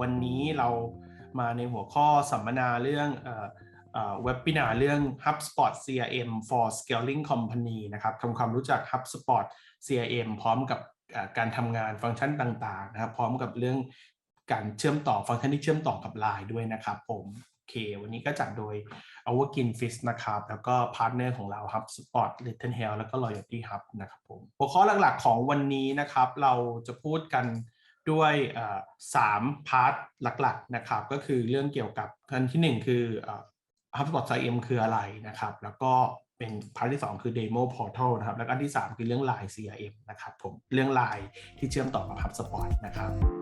วันนี้เรามาในหัวข้อสัมมนาเรื่องเว็บปินาเรื่อง HubSpot CRM for Scaling Company นะครับทำความรู้จัก HubSpot CRM พร้อมกับการทำงานฟังก์ชันต่างๆนะครับ พร้อมกับเรื่องการเชื่อมต่อฟังก์ชันที่เชื่อมต่อกับ Line ด้วยนะครับผมโอเค วันนี้ก็จัดโดย o u r g i n f i s นะครับ แล้วก็พาร์ทเนอร์ของเรา HubSpot Little Health แล้วก็ Loyalty Hub นะครับผมหัวข้อหลักๆของวันนี้นะครับ เราจะพูดกัน ด้วยสามพาร์ทหลักๆนะครับก็คือเรื่องเกี่ยวกับอันที่หนึ่งคือเอ่อ HubSpot CRM คืออะไรนะครับ แล้วก็เป็นพาร์ทที่ 2 คือ Demo Portal นะครับ แล้วก็อันที่ 3 คือเรื่อง Line CRM นะครับผมเรื่อง Line ที่เชื่อมต่อกับ HubSpot นะครับ